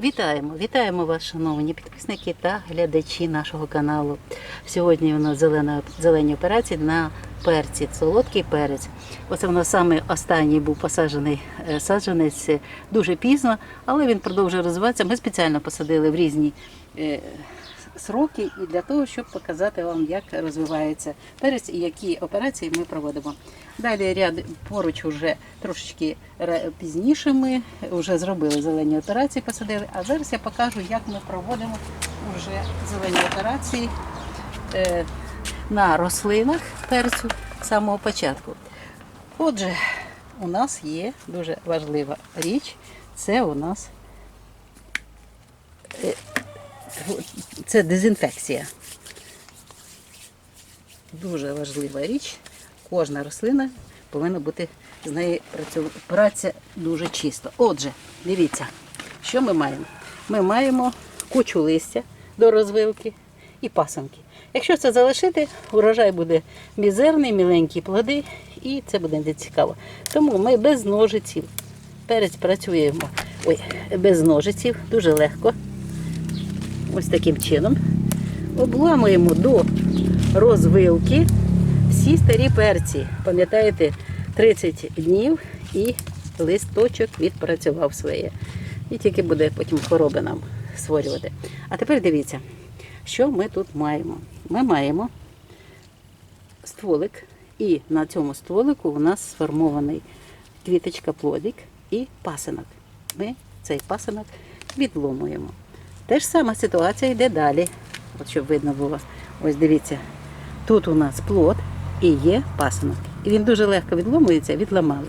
Вітаємо, вітаємо вас, шановні підписники та глядачі нашого каналу. Сьогодні у нас зелена, зелені операції на перці, солодкий перець. Оце в нас саме останній був посаджений е, саджанець е, дуже пізно, але він продовжує розвиватися. Ми спеціально посадили в різні е, сроки і для того, щоб показати вам, як розвивається перець і які операції ми проводимо. Далі ряд поруч уже трошечки пізніше ми вже зробили зелені операції, посадили. А зараз я покажу, як ми проводимо вже зелені операції е, на рослинах перцю з самого початку. Отже, у нас є дуже важлива річ. Це у нас е, це дезінфекція. Дуже важлива річ. Кожна рослина повинна бути з нею праця дуже чисто. Отже, дивіться, що ми маємо? Ми маємо кучу листя до розвилки і пасанки. Якщо це залишити, урожай буде мізерний, міленькі плоди, і це буде не цікаво. Тому ми без ножиців перець працюємо ой, без ножиців, дуже легко. Ось таким чином. Обламуємо до розвилки всі старі перці. Пам'ятаєте, 30 днів і листочок відпрацював своє. І тільки буде потім хвороби нам створювати. А тепер дивіться, що ми тут маємо. Ми маємо стволик, і на цьому стволику у нас сформований квіточка плодик і пасинок. Ми цей пасинок відломуємо. Те ж сама ситуація йде далі. От щоб видно було. Ось дивіться, тут у нас плод і є пасинок. І він дуже легко відломується, відламали.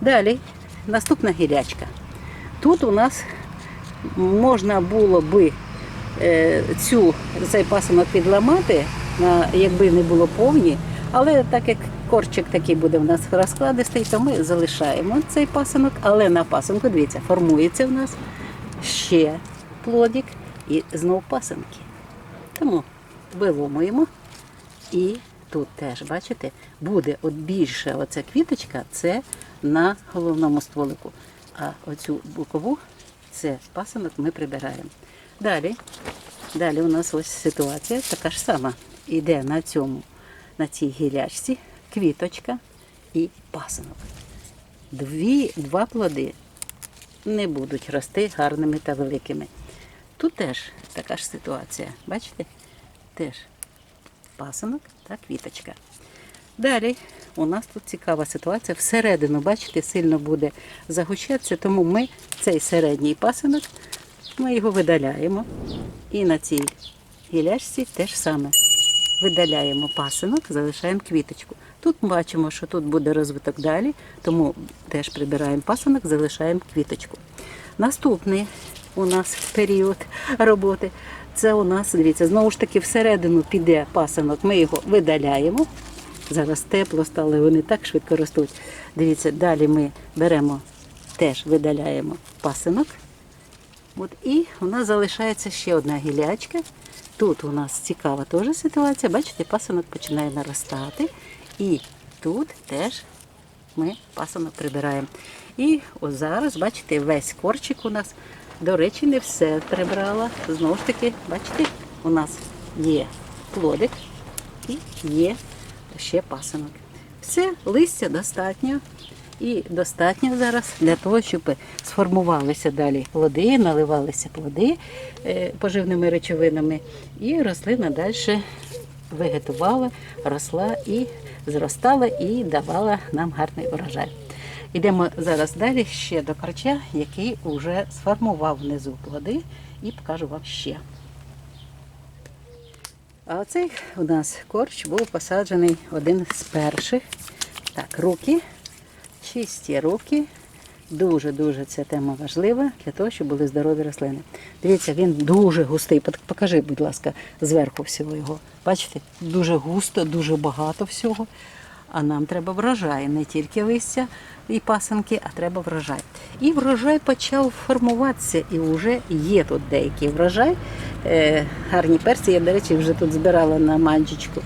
Далі наступна гілячка. Тут у нас можна було би е, цю, цей пасинок відламати, якби не було повні, але так як корчик такий буде в нас розкладистий, то ми залишаємо цей пасинок, але на пасинку, дивіться, формується в нас ще плодик і знов пасинки. Тому виломуємо і тут теж, бачите, буде от більше оця квіточка, це на головному стволику. А оцю бокову, це пасинок ми прибираємо. Далі, далі у нас ось ситуація така ж сама. Іде на цьому, на цій гілячці квіточка і пасинок. Дві, два плоди не будуть рости гарними та великими. Тут теж така ж ситуація. Бачите? Теж пасинок та квіточка. Далі у нас тут цікава ситуація. Всередину, бачите, сильно буде загущатися, тому ми цей середній пасинок, ми його видаляємо. І на цій гілячці теж саме. Видаляємо пасинок, залишаємо квіточку. Тут бачимо, що тут буде розвиток далі, тому теж прибираємо пасинок, залишаємо квіточку. Наступний у нас період роботи. Це у нас, дивіться, знову ж таки всередину піде пасинок, ми його видаляємо. Зараз тепло стало, вони так швидко ростуть. Дивіться, далі ми беремо, теж видаляємо пасинок. От, і у нас залишається ще одна гілячка. Тут у нас цікава теж ситуація. Бачите, пасинок починає наростати. І тут теж ми пасинок прибираємо. І ось зараз, бачите, весь корчик у нас, до речі, не все прибрала. Знову ж таки, бачите, у нас є плодик і є ще пасинок. Все, листя достатньо. І достатньо зараз для того, щоб сформувалися далі плоди, наливалися плоди е, поживними речовинами, і рослина далі вегетувала, росла і зростала і давала нам гарний урожай. Йдемо зараз далі ще до корча, який вже сформував внизу плоди, і покажу вам ще. А оцей у нас корч був посаджений один з перших. Так, руки, чисті руки. Дуже-дуже ця тема важлива для того, щоб були здорові рослини. Дивіться, він дуже густий. Покажи, будь ласка, зверху всього його. Бачите, дуже густо, дуже багато всього. А нам треба врожай, не тільки листя і пасанки, а треба врожай. І врожай почав формуватися, і вже є тут деякий врожай. Е, гарні перці, я, до речі, вже тут збирала на манджичку.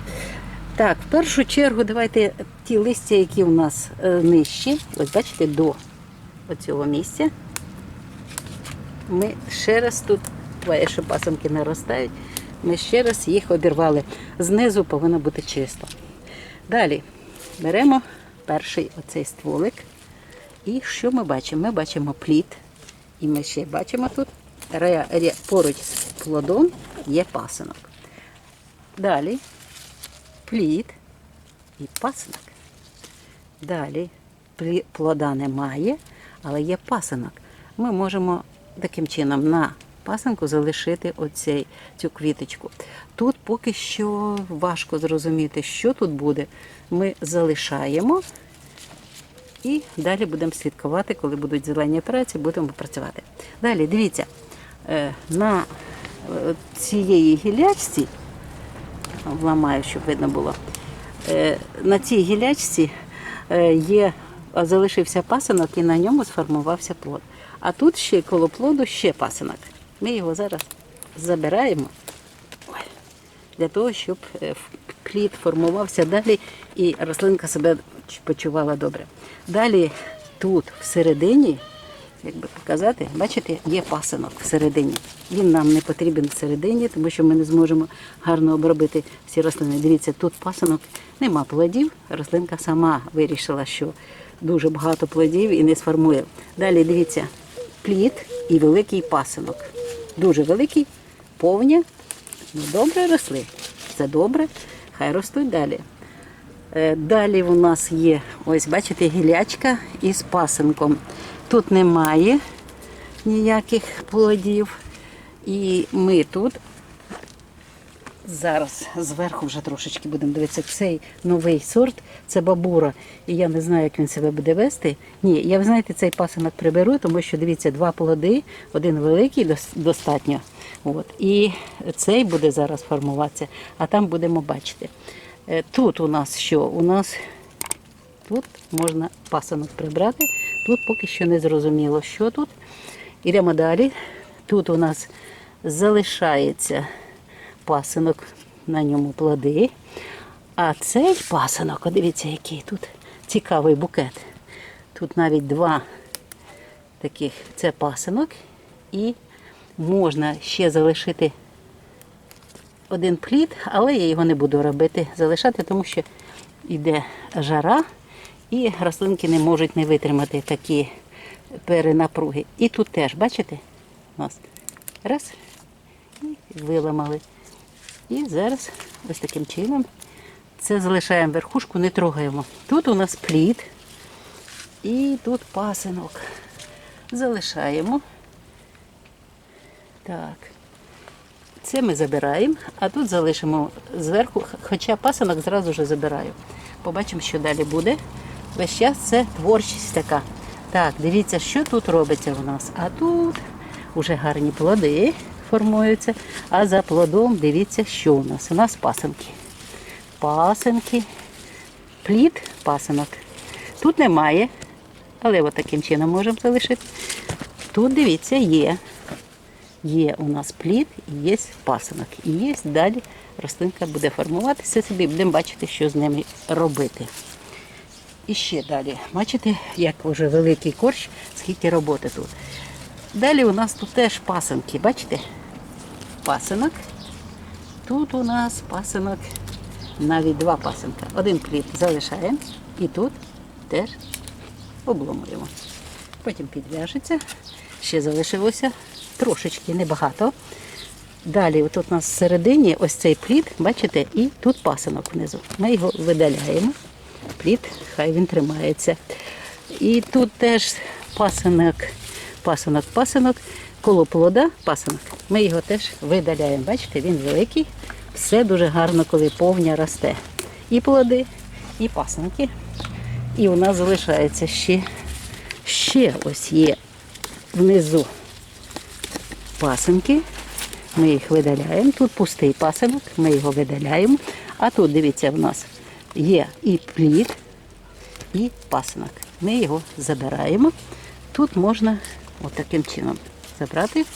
Так, в першу чергу давайте ті листя, які у нас е, нижчі, ось бачите, до оцього місця. ми ще раз тут, буває, що пасанки наростають, ми ще раз їх обірвали. Знизу повинно бути чисто. Далі беремо перший оцей стволик. І що ми бачимо? Ми бачимо плід. І ми ще бачимо тут поруч з плодом є пасинок. Далі плід і пасинок. Далі плода немає, але є пасинок. Ми можемо таким чином на пасинку залишити оцей, цю квіточку. Тут поки що важко зрозуміти, що тут буде. Ми залишаємо і далі будемо слідкувати, коли будуть зелені операції, будемо працювати. Далі, дивіться, е, на е, цієї гілячці, вламаю, щоб видно було, е, на цій гілячці є, залишився пасинок і на ньому сформувався плод. А тут ще коло плоду ще пасинок. Ми його зараз забираємо для того, щоб е, плід формувався далі і рослинка себе почувала добре. Далі тут всередині, як би показати, бачите, є пасинок всередині. Він нам не потрібен всередині, тому що ми не зможемо гарно обробити всі рослини. Дивіться, тут пасинок нема плодів. Рослинка сама вирішила, що дуже багато плодів і не сформує. Далі дивіться, плід і великий пасинок. Дуже великий, повня. Ну, добре росли. Це добре, хай ростуть далі. Е, Далі у нас є, ось бачите, гілячка із пасинком. Тут немає ніяких плодів. І ми тут зараз зверху вже трошечки будемо дивитися. Цей новий сорт це бабура. І я не знаю, як він себе буде вести. Ні, я ви знаєте, цей пасинок приберу, тому що дивіться, два плоди, один великий достатньо. От. І цей буде зараз формуватися, а там будемо бачити. Е, Тут у нас що? У нас тут можна пасинок прибрати. Тут поки що не зрозуміло, що тут. Ідемо далі. Тут у нас залишається пасинок, на ньому плоди. А цей пасинок, дивіться, який тут цікавий букет. Тут навіть два таких це пасинок. І можна ще залишити один плід, але я його не буду робити, залишати, тому що йде жара, і рослинки не можуть не витримати такі перенапруги. І тут теж, бачите, раз, і виламали. І зараз ось таким чином це залишаємо верхушку, не трогаємо. Тут у нас плід і тут пасинок. Залишаємо. Так. Це ми забираємо, а тут залишимо зверху, хоча пасинок зразу ж забираю. Побачимо, що далі буде. Весь час це творчість така. Так, дивіться, що тут робиться у нас. А тут вже гарні плоди формуються. А за плодом дивіться, що у нас. У нас пасинки. Пасинки, плід, пасинок. Тут немає, але от таким чином можемо залишити. Тут, дивіться, є. Є у нас плід і є пасинок. І є далі рослинка буде формуватися собі, будемо бачити, що з ними робити. І ще далі. Бачите, як вже великий корч, скільки роботи тут. Далі у нас тут теж пасинки, бачите? Пасинок. Тут у нас пасинок, навіть два пасинка. Один плід залишаємо і тут теж обломуємо. Потім підв'яжеться. Ще залишилося трошечки, небагато. Далі, тут у нас всередині ось цей плід, бачите, і тут пасинок внизу. Ми його видаляємо. Плід, хай він тримається. І тут теж пасинок, пасинок, пасинок, коло плода пасинок. Ми його теж видаляємо. Бачите, він великий. Все дуже гарно, коли повня росте. І плоди, і пасинки. І у нас залишається ще, ще ось є внизу пасинки. Ми їх видаляємо. Тут пустий пасинок, ми його видаляємо. А тут, дивіться, в нас є і плід, і пасинок. Ми його забираємо. Тут можна отаким чином забрати.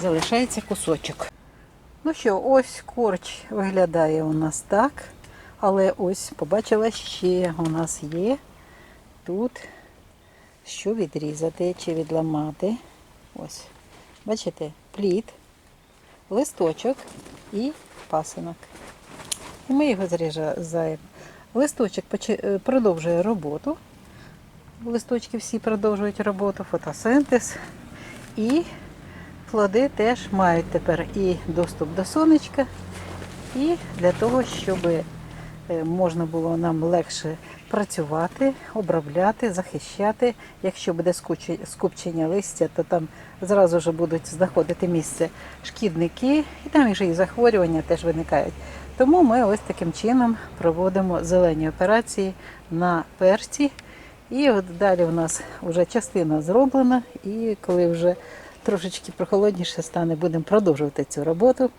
Залишається кусочок. Ну що, ось корч виглядає у нас так. Але ось побачила, ще у нас є тут що відрізати чи відламати. Ось Бачите, плід, листочок і пасинок. І ми його зрізаємо. Листочок е, продовжує роботу. Листочки всі продовжують роботу, фотосинтез. І плоди теж мають тепер і доступ до сонечка, і для того, щоб е, можна було нам легше працювати, обробляти, захищати. Якщо буде скупчення листя, то там зразу ж будуть знаходити місце шкідники, і там вже і захворювання теж виникають. Тому ми ось таким чином проводимо зелені операції на перці. І от далі у нас вже частина зроблена, і коли вже трошечки прохолодніше стане, будемо продовжувати цю роботу.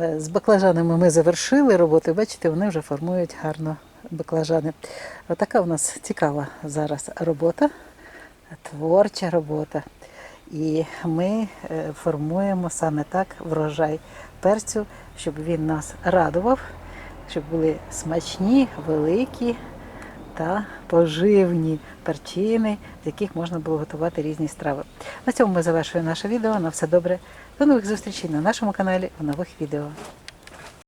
Е, З баклажанами ми завершили роботу. Бачите, вони вже формують гарно баклажани. Отака у нас цікава зараз робота, творча робота. І ми е, формуємо саме так врожай перцю, щоб він нас радував, щоб були смачні, великі та поживні перчини, з яких можна було готувати різні страви. На цьому ми завершуємо наше відео. На все добре. До нових зустрічей на нашому каналі в нових відео.